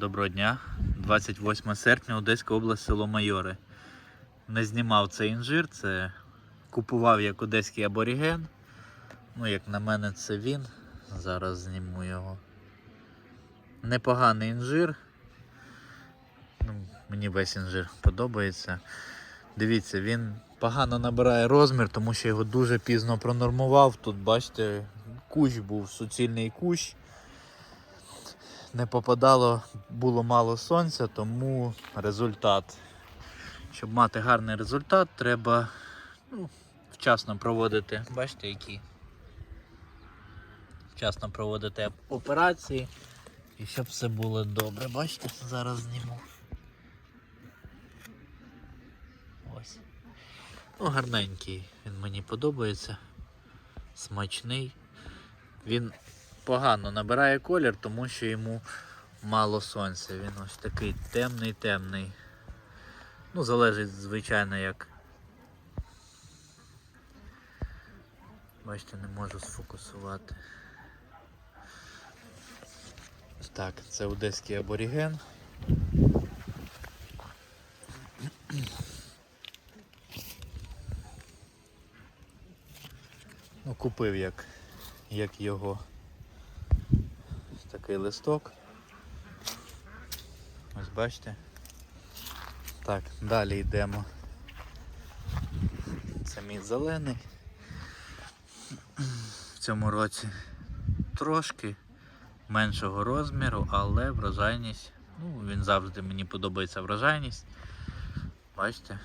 Доброго дня. 28 серпня, Одеська область, село Майори. Не знімав цей інжир, це купував як одеський аборіген. Ну, як на мене, це він. Зараз зніму його. Непоганий інжир. Ну, мені весь інжир подобається. Дивіться, він погано набирає розмір, тому що його дуже пізно пронормував. Тут, бачите, кущ був суцільний кущ не попадало, було мало сонця, тому результат. Щоб мати гарний результат, треба ну, вчасно проводити. Бачите, які? Вчасно проводити операції. І щоб все було добре. Бачите, зараз зніму. Ось. Ну, гарненький, він мені подобається. Смачний. Він погано набирає колір, тому що йому мало сонця. Він ось такий темний-темний. Ну, залежить, звичайно, як. Бачите, не можу сфокусувати. Так, це одеський аборіген. Ну, купив як, як його такий листок. Ось бачите. Так, далі йдемо. Це мій зелений. В цьому році трошки меншого розміру, але врожайність. Ну, він завжди мені подобається врожайність. Бачите?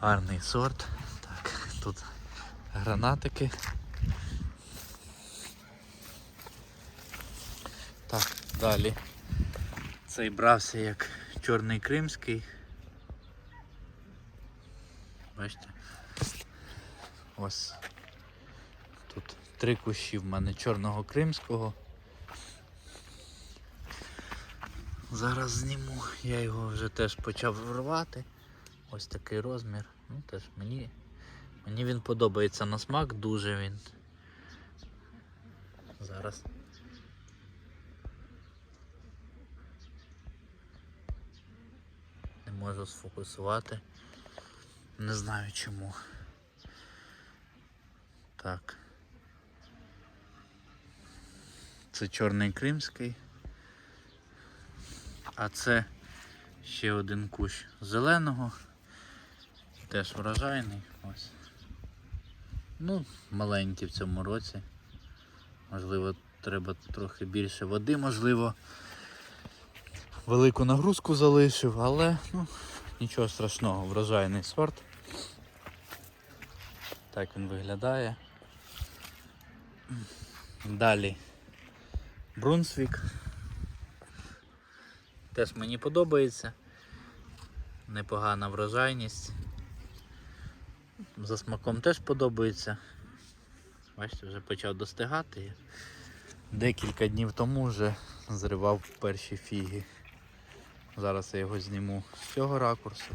Гарний сорт. Так, тут гранатики. Так, далі. Цей брався як чорний кримський. Бачите? Ось тут три кущі в мене чорного кримського. Зараз зніму, я його вже теж почав рвати. Ось такий розмір. Ну теж мені, мені він подобається на смак, дуже він. Зараз. Не можу сфокусувати. Не знаю чому. Так. Це чорний кримський. А це ще один кущ зеленого. Теж врожайний. Ось. Ну, маленький в цьому році. Можливо, треба трохи більше води, можливо велику нагрузку залишив, але ну, нічого страшного, врожайний сорт. Так він виглядає. Далі Брунсвік. Теж мені подобається. Непогана врожайність. За смаком теж подобається. Бачите, вже почав достигати. Декілька днів тому вже зривав перші фіги. Зараз я його зніму з цього ракурсу.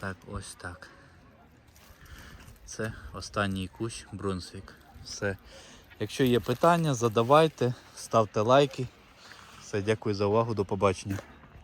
Так, ось так. Це останній кущ Брунсвік. Все. Якщо є питання, задавайте, ставте лайки. Все, дякую за увагу, до побачення.